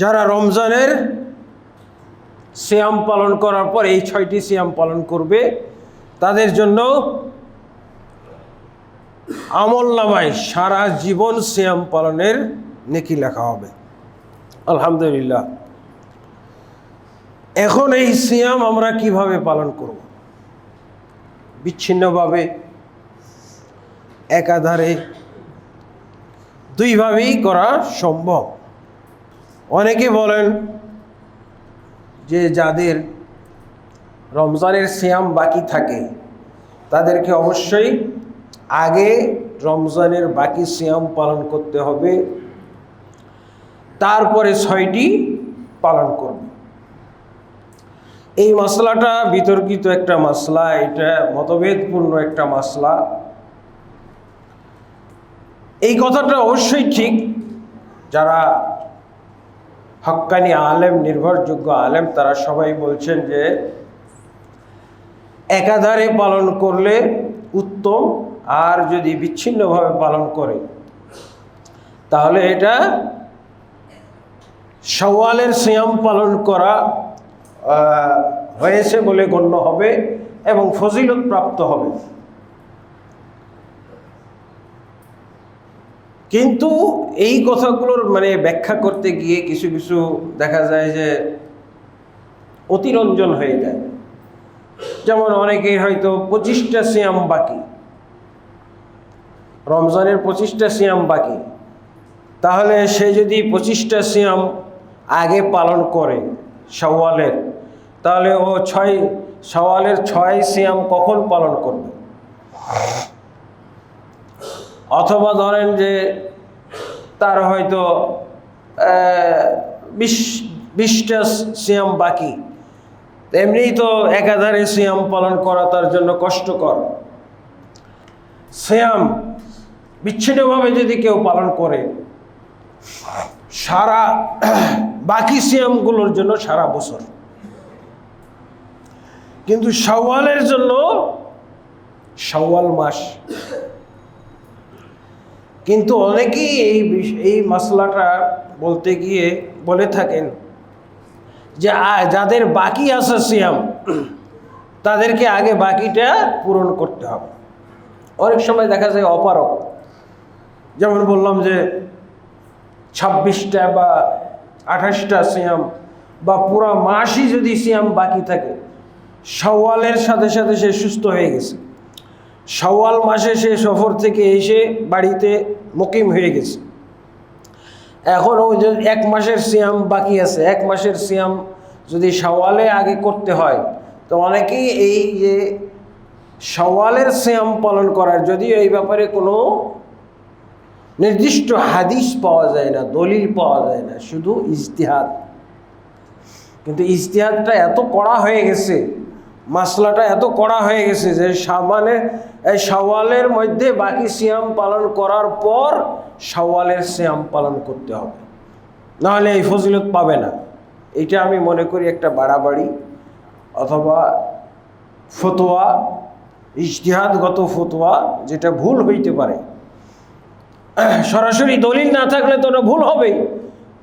যারা রমজানের সিয়াম পালন করার পর এই ছয়টি সিয়াম পালন করবে, তাদের জন্য আমল নামায় সারা জীবন সিয়াম পালনের নেকি লেখা হবে। আলহামদুলিল্লাহ। এখন এই সিয়াম আমরা কীভাবে পালন করব? বিচ্ছিন্নভাবে, একাধারে, দুইভাবেই করা সম্ভব। অনেকে বলেন যে যাদের রমজানের সিয়াম বাকি থাকে, তাদেরকে অবশ্যই আগে রমজানের বাকি সিয়াম পালন করতে হবে। তারপরে ছয়টি পালন করবে। এই মশলাটা বিতর্কিত একটা মশলা এটা মতভেদপূর্ণ একটা মশলা এই কথাটা অবশ্যই ঠিক, যারা হক্কানি আলেম, নির্ভরযোগ্য আলেম, তারা সবাই বলছেন যে একাধারে পালন করলে উত্তম আর যদি বিচ্ছিন্নভাবে পালন করে, তাহলে এটা সওয়ালের সিয়াম পালন করা হয়েছে বলে গণ্য হবে এবং ফজিলত প্রাপ্ত হবে। কিন্তু এই কথাগুলোর মানে ব্যাখ্যা করতে গিয়ে কিছু কিছু দেখা যায় যে অতিরঞ্জন হয়ে যায়। যেমন অনেকের হয়তো পঁচিশটা সিয়াম বাকি। রমজানের পঁচিশটা সিয়াম বাকি। তাহলে সে যদি পঁচিশটা সিয়াম আগে পালন করে সওয়ালের তাহলে ও ছয় সওয়ালের ছয় সিয়াম কখন পালন করবে? অথবা ধরেন যে তার হয়তো বিশ, বিশটা সিয়াম বাকি। এমনিই তো একাধারে সিয়াম পালন করা তার জন্য কষ্টকর। সিয়াম বিচ্ছিন্নভাবে যদি কেউ পালন করে, সারা বাকি সিয়ামগুলোর জন্য সারা বছর। কিন্তু সওয়ালের জন্য সওয়াল মাস। কিন্তু অনেকেই এই এই মশলাটা বলতে গিয়ে বলে থাকেন যে যাদের বাকি আছে সিয়াম, তাদেরকে আগে বাকিটা পূরণ করতে হবে। অনেক সময় দেখা যায় অপারক যেমন বললাম যে, ছাব্বিশটা বা আঠাশটা সিয়াম বা পুরো মাসই যদি সিয়াম বাকি থাকে সওয়ালের সাথে সাথে সে সুস্থ হয়ে গেছে। সওয়াল মাসে সে সফর থেকে এসে বাড়িতে মুকিম হয়ে গেছে। এখন ও যে এক মাসের সিয়াম বাকি আছে। এক মাসের সিয়াম যদি সওয়ালে আগে করতে হয়, তো অনেকেই এই যে সওয়ালের সিয়াম পালন করার যদিও এই ব্যাপারে কোনো নির্দিষ্ট হাদিস পাওয়া যায় না, দলিল পাওয়া যায় না, শুধু ইজতিহাদ। কিন্তু ইজতিহাদটা এত কড়া হয়ে গেছে মাসলাটা এত কড়া হয়ে গেছে যে সামানের এই সওয়ালের মধ্যে বাকি সিয়াম পালন করার পর সওয়ালের সিয়াম পালন করতে হবে। নাহলে এই ফজিলত পাবে না। এটা আমি মনে করি একটা বাড়াবাড়ি অথবা ফতোয়া, ইজতিহাদগত ফতোয়া যেটা ভুল হইতে পারে। সরাসরি দলিল না থাকলে তো ওটা ভুল হবেই।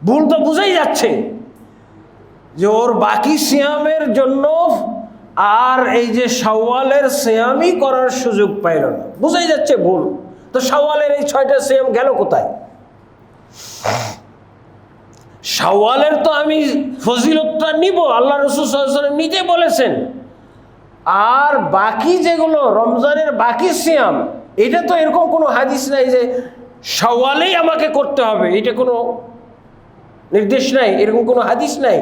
ভুল তো বুঝাই যাচ্ছে যে ওর বাকি সিয়ামের জন্য আর এই যে সওয়ালের সিয়ামই করার সুযোগ পাইল না। বুঝাই যাচ্ছে ভুল। তো সওয়ালের এই ছয়টা সিয়াম গেল কোথায়? সওয়ালের তো আমি ফজিলতটা নিব, আল্লাহ রসুল নিজে বলেছেন। আর বাকি যেগুলো, রমজানের বাকি সিয়াম, এটা তো এরকম কোনো হাদিস নাই যে সওয়ালেই আমাকে করতে হবে। এটা কোনো নির্দেশ নাই, এরকম কোনো হাদিস নাই।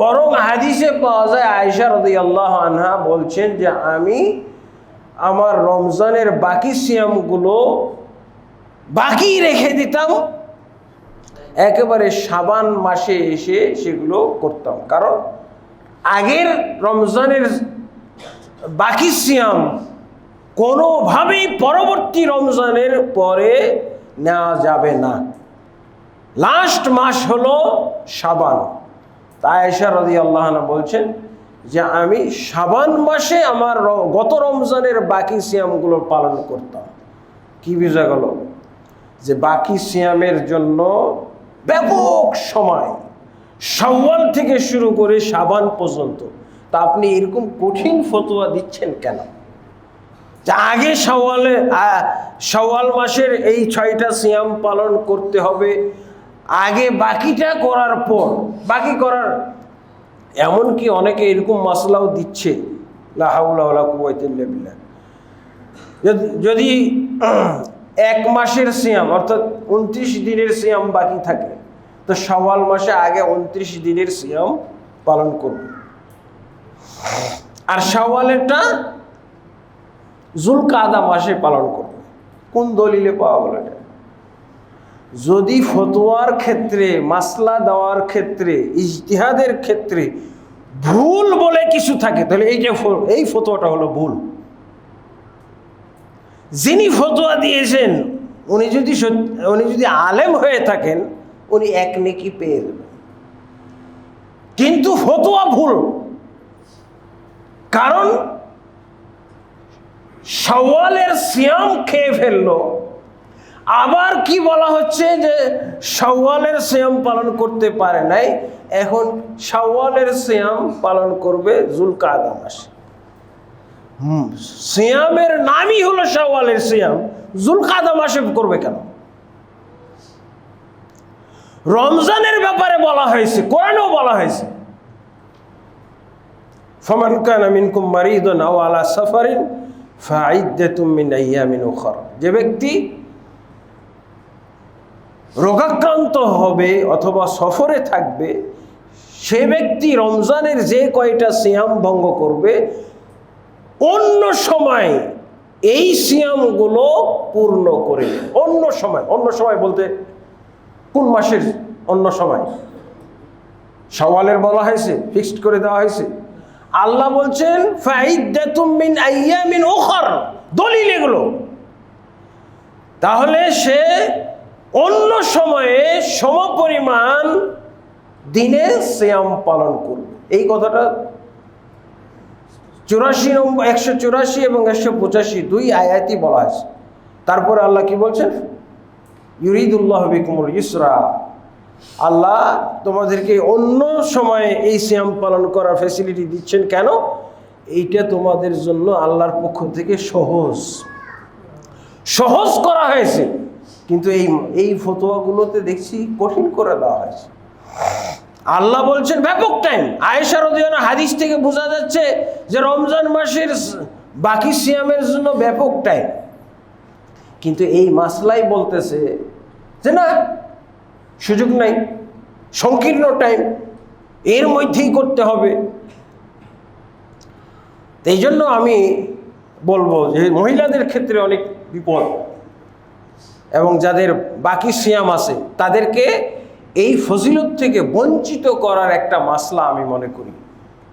বরং হাদিসে পাওয়া যায় আয়সা রদি আল্লাহ আনহা বলছেন যে আমি আমার রমজানের বাকি সিয়ামগুলো বাকি রেখে দিতাম। একেবারে সাবান মাসে এসে সেগুলো করতাম। কারণ আগের রমজানের বাকি সিয়াম কোনোভাবেই পরবর্তী রমজানের পরে নেওয়া যাবে না। লাস্ট মাস হলো সাবান। এসা রদি আল্লাহ বলছেন যে আমি সাবান মাসে আমার গত রমজানের বাকি সিয়ামগুলো পালন করতাম। কি বোঝা গেল? যে বাকি সিয়ামের জন্য ব্যাপক সময় সওয়াল থেকে শুরু করে সাবান পর্যন্ত। তা আপনি এরকম কঠিন ফতোয়া দিচ্ছেন কেন? যে আগে সওয়ালে সওয়াল মাসের এই ছয়টা সিয়াম পালন করতে হবে আগে বাকিটা করার পর, বাকি করার, এমনকি অনেকে এরকম মশলাও দিচ্ছে লাহাউলা যদি এক মাসের সিয়াম, অর্থাৎ উনত্রিশ দিনের সিয়াম বাকি থাকে, তো সওয়াল মাসে আগে উনত্রিশ দিনের সিয়াম পালন করবে। আর সওয়ালেরটা জুলকাদা মাসে পালন করবে। কোন দলিলে পাওয়া গেল এটা? যদি ফতোয়ার ক্ষেত্রে, মাসলা দেওয়ার ক্ষেত্রে, ইজতিহাদের ক্ষেত্রে ভুল বলে কিছু থাকে, তাহলে এই যে এই ফতোয়াটা হলো ভুল। যিনি ফতোয়া দিয়েছেন, উনি যদি উনি যদি আলেম হয়ে থাকেন, উনি এক নেকি পেয়ে যাবেন। কিন্তু ফতোয়া ভুল। কারণ, সওয়ালের সিয়াম খেয়ে ফেলল। আবার কি বলা হচ্ছে যে সওয়ালের সিয়াম পালন করতে পারে নাই? এখন সওয়ালের সিয়াম পালন করবে জুলকাদা মাসে। হুম, সিয়ামের নামই হলো সওয়ালের সিয়াম। জুলকাদা মাসে করবে কেন? রমজানের ব্যাপারে বলা হয়েছে, কোরআনেও বলা হয়েছে। ফমান কানা সাফারিন মিন যে ব্যক্তি রোগাক্রান্ত হবে অথবা সফরে থাকবে, সে ব্যক্তি রমজানের যে কয়টা সিয়াম ভঙ্গ করবে, অন্য সময় এই সিয়ামগুলো পূর্ণ করে অন্য সময় অন্য সময় বলতে কোন মাসের অন্য সময়? সওয়ালের বলা হয়েছে, ফিক্সড করে দেওয়া হয়েছে। আল্লাহ বলছেন দলিল এগুলো। তাহলে সে অন্য সময়ে সমপরিমাণ দিনে সিয়াম পালন করবে। এই কথাটা চুরাশি নম্বর একশো চুরাশি এবং একশো পঁচাশি দুই আয়াতি বলা হয়েছে। তারপরে আল্লাহ কি বলছেন? ইউরিদুল্লাহ বিকুমুল ইসরা। আল্লাহ তোমাদেরকে অন্য সময়ে এই সিয়াম পালন করার ফ্যাসিলিটি দিচ্ছেন কেন? এইটা তোমাদের জন্য আল্লাহর পক্ষ থেকে সহজ। সহজ করা হয়েছে। কিন্তু এই এই ফতোয়াগুলোতে দেখছি কঠিন করে দেওয়া হয়েছে। আল্লাহ বলছেন, ব্যাপক টাইম আয়েশা রদিয়ানা হাদিস থেকে বোঝা যাচ্ছে যে রমজান মাসের বাকি সিয়ামের জন্য ব্যাপক টাইম কিন্তু এই মাসলাই বলতেছে যে না, সুযোগ নাই, সংকীর্ণ টাইম এর মধ্যেই করতে হবে। এই জন্য আমি বলব যে মহিলাদের ক্ষেত্রে অনেক বিপদ। এবং যাদের বাকি সিয়াম আছে, তাদেরকে এই ফজিলত থেকে বঞ্চিত করার একটা মাসলা আমি মনে করি।